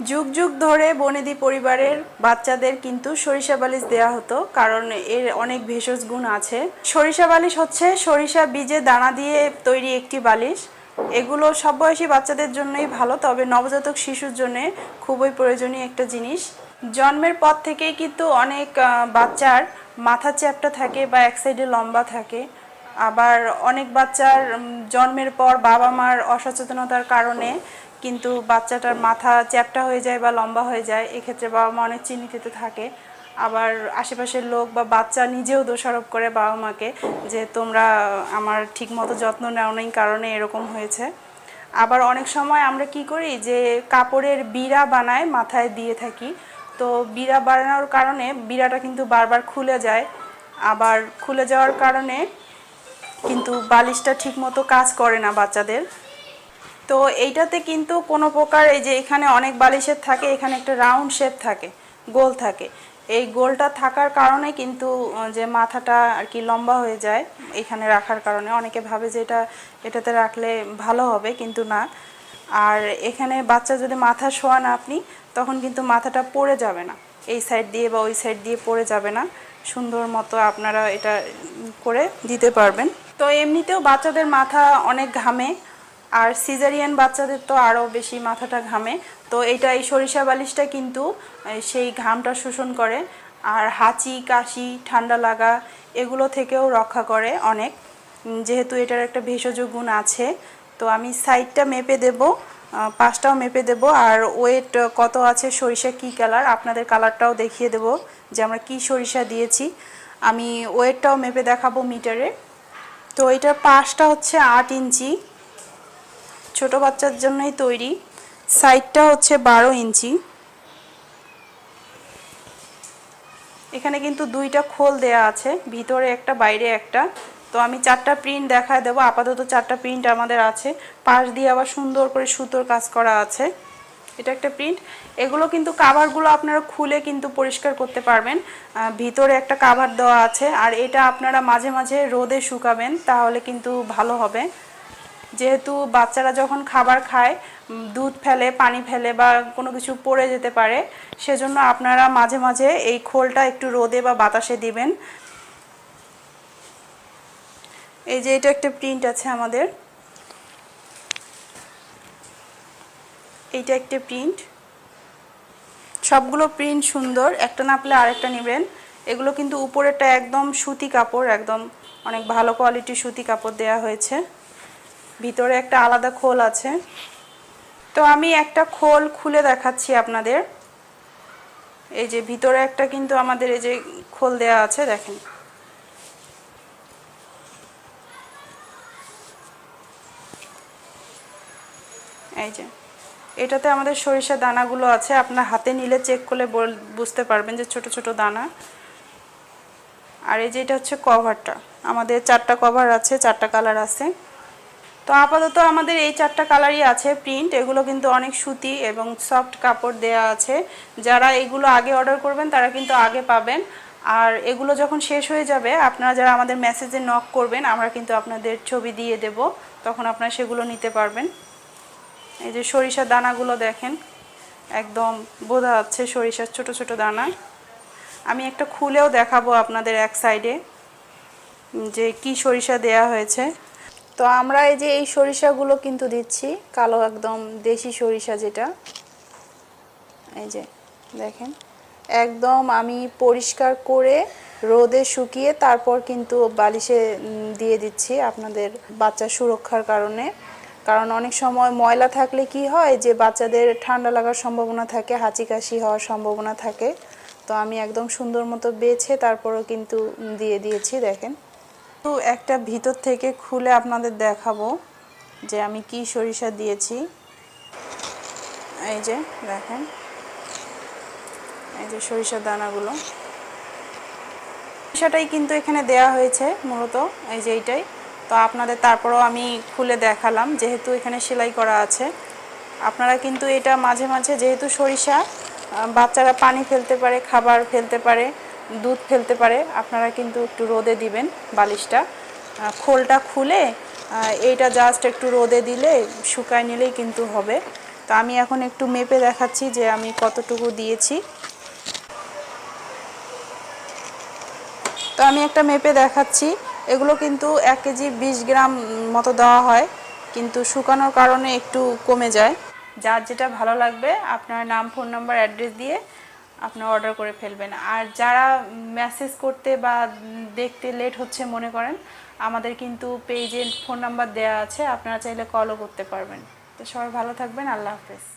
যুগ যুগ ধরে বনেদি পরিবারের বাচ্চাদের কিন্তু সরিষা বালিশ দেওয়া হতো, কারণ এর অনেক ভেষজ গুণ আছে। সরিষা বালিশ হচ্ছে সরিষা বীজে দানা দিয়ে তৈরি একটি বালিশ। এগুলো সব বয়সী বাচ্চাদের জন্যই ভালো, তবে নবজাতক শিশুর জন্য খুবই প্রয়োজনীয় একটা জিনিস। জন্মের পর থেকেই কিন্তু অনেক বাচ্চার মাথা চ্যাপটা থাকে বা এক সাইডে লম্বা থাকে। আবার অনেক বাচ্চার জন্মের পর বাবা মার অসচেতনতার কারণে কিন্তু বাচ্চাটার মাথা চ্যাপটা হয়ে যায় বা লম্বা হয়ে যায়, এক্ষেত্রে বাবা মা অনেক চিন্তিত থাকে। আবার আশেপাশের লোক বা বাচ্চা নিজেও দোষারোপ করে বাবা মাকে যে, তোমরা আমার ঠিকমতো যত্ন নেও নেই কারণে এরকম হয়েছে। আবার অনেক সময় আমরা কি করি যে, কাপড়ের বিড়া বানায় মাথায় দিয়ে থাকি। তো বিড়া বানানোর কারণে বিড়াটা কিন্তু বারবার খুলে যায়। আবার খুলে যাওয়ার কারণে কিন্তু বালিশটা ঠিকমতো কাজ করে না বাচ্চাদের। তো এইটাতে কিন্তু কোনো প্রকার এই যে এখানে অনেক বালিশের থাকে, এখানে একটা রাউন্ড শেপ থাকে, গোল থাকে। এই গোলটা থাকার কারণে কিন্তু যে মাথাটা আর কি লম্বা হয়ে যায়, এখানে রাখার কারণে। অনেকে ভাবে যে এটা, এটাতে রাখলে ভালো হবে, কিন্তু না। আর এখানে বাচ্চা যদি মাথা শোয়ান আপনি, তখন কিন্তু মাথাটা পড়ে যাবে না। এই সাইড দিয়ে বা ওই সাইড দিয়ে পড়ে যাবে না। সুন্দর মতো আপনারা এটা করে দিতে পারবেন। তো এমনিতেও বাচ্চাদের মাথা অনেক ঘামে। আর সিজারিয়ান বাচ্চাদের তো আরও বেশি মাথাটা ঘামে। তো এটা এই সরিষা বালিশটা কিন্তু সেই ঘামটা শোষণ করে। আর হাঁচি কাশি ঠান্ডা লাগা এগুলো থেকেও রক্ষা করে অনেক। যেহেতু এটার একটা ভেষজ গুণ আছে তো আমি সাইডটা মেপে দেব আহ, পাশটাও মেপে দেব। আর ওয়েট কত আছে সরিষা কি কালার আপনাদের কালারটাও দেখিয়ে দেব যে আমরা কি সরিষা দিয়েছি। আমি ওয়েটটাও মেপে দেখাবো মিটারে। তো এটার পাশটা হচ্ছে আট ইঞ্চি। ছোট বাচ্চার জন্যই তৈরি। সাইডটা হচ্ছে বারো ইঞ্চি। এখানে কিন্তু দুইটা খোল দেয়া আছে, ভিতরে একটা, বাইরে একটা। তো আমি চারটা প্রিন্ট দেখায় দেবো, আপাতত চারটা প্রিন্ট আমাদের আছে। পাশ দিয়ে আবার সুন্দর করে সুতোর কাজ করা আছে। এটা একটা প্রিন্ট। এগুলো কিন্তু কাভারগুলো আপনারা খুলে কিন্তু পরিষ্কার করতে পারবেন। ভিতরে একটা কাভার দেওয়া আছে। আর এটা আপনারা মাঝে মাঝে রোদে শুকাবেন, তাহলে কিন্তু ভালো হবে। যেহেতু বাচ্চারা যখন খাবার খায় দুধ ফেলে, পানি ফেলে বা কোনো কিছু পড়ে যেতে পারে, সেজন্য আপনারা মাঝে মাঝে এই খোলটা একটু রোদে বা বাতাসে দিবেন। এই যে এটা একটা প্রিন্ট আছে আমাদের। এইটা একটা প্রিন্ট। সবগুলো প্রিন্ট সুন্দর, একটা না পেলে আরেকটা নেবেন। এগুলো কিন্তু উপরেরটা একদম সুতি কাপড়, একদম অনেক ভালো কোয়ালিটির সুতি কাপড় দেয়া হয়েছে। ভিতরে একটা আলাদা খোল আছে। তো আমি একটা খোল খুলে দেখাচ্ছি আপনাদের। এই যে ভিতরে একটা কিন্তু আমাদের এই যে খোল দেয়া আছে, দেখেন। এই যে, এটাতে আমাদের সরিষা দানাগুলো আছে। আপনার হাতে নিলে চেক করলে বুঝতে পারবেন যে ছোট ছোট দানা। আর এই যে এটা হচ্ছে কভারটা আমাদের চারটা কভার আছে, চারটা কালার আছে। তো আপাতত আমাদের এই চারটা কালারই আছে প্রিন্ট এগুলো কিন্তু অনেক সুতি এবং সফট কাপড় দেয়া আছে। যারা এগুলো আগে অর্ডার করবেন, তারা কিন্তু আগে পাবেন। আর এগুলো যখন শেষ হয়ে যাবে, আপনারা যারা আমাদের মেসেজে নক করবেন, আমরা কিন্তু আপনাদের ছবি দিয়ে দেব। তখন আপনারা সেগুলো নিতে পারবেন। এই যে সরিষার দানাগুলো দেখেন, একদম বোঝা যাচ্ছে সরিষার ছোট ছোট দানা। আমি একটা খুলেও দেখাবো আপনাদের এক সাইডে যে কি সরিষা দেয়া হয়েছে। তো আমরা এই যে এই সরিষাগুলো কিন্তু দিচ্ছি, কালো একদম দেশি সরিষা যেটা। এই যে, দেখেন, একদম আমি পরিষ্কার করে রোদে শুকিয়ে তারপর কিন্তু বালিশে দিয়ে দিচ্ছি আপনাদের বাচ্চা সুরক্ষার কারণে। কারণ অনেক সময় ময়লা থাকলে কি হয় যে বাচ্চাদের ঠান্ডা লাগার সম্ভাবনা থাকে হাঁচি কাশি হওয়ার সম্ভাবনা থাকে। তো আমি একদম সুন্দর মতো বেছে তারপরও কিন্তু দিয়ে দিয়েছি, দেখেন। তো একটা ভিতর থেকে খুলে আপনাদের দেখাবো যে আমি কি সরিষা দিয়েছি। এই যে, দেখেন। এই যে সরিষার দানাগুলো। সরিষাটাই কিন্তু এখানে দেয়া হয়েছে মূলত, এই যে এইটাই। তো আপনাদের তারপরেও আমি খুলে দেখালাম, যেহেতু এখানে সেলাই করা আছে। আপনারা কিন্তু এটা মাঝে মাঝে, যেহেতু সরিষা বাচ্চারা পানি ফেলতে পারে, খাবার ফেলতে পারে দুধ ফেলতে পারে, আপনারা কিন্তু একটু রোদে দিবেন বালিশটা। খোলটা খুলে এইটা জাস্ট একটু রোদে দিলে, শুকায় নিলেই কিন্তু হবে। তো আমি এখন একটু মেপে দেখাচ্ছি যে আমি কতটুকু দিয়েছি। তো আমি একটা মেপে দেখাচ্ছি, এগুলো কিন্তু এক কেজি বিশ গ্রাম মতো দেওয়া হয়, কিন্তু শুকানোর কারণে একটু কমে যায়। যার যেটা ভালো লাগবে, আপনার নাম ফোন নাম্বার অ্যাড্রেস দিয়ে আপনার অর্ডার করে ফেলবেন। আর যারা মেসেজ করতে বা দেখতে লেট হচ্ছে মনে করেন, আমাদের কিন্তু পেজে ফোন নাম্বার দেওয়া আছে, আপনারা চাইলে কলও করতে পারবেন। তো সবাই ভালো থাকবেন, আল্লাহ হাফেজ।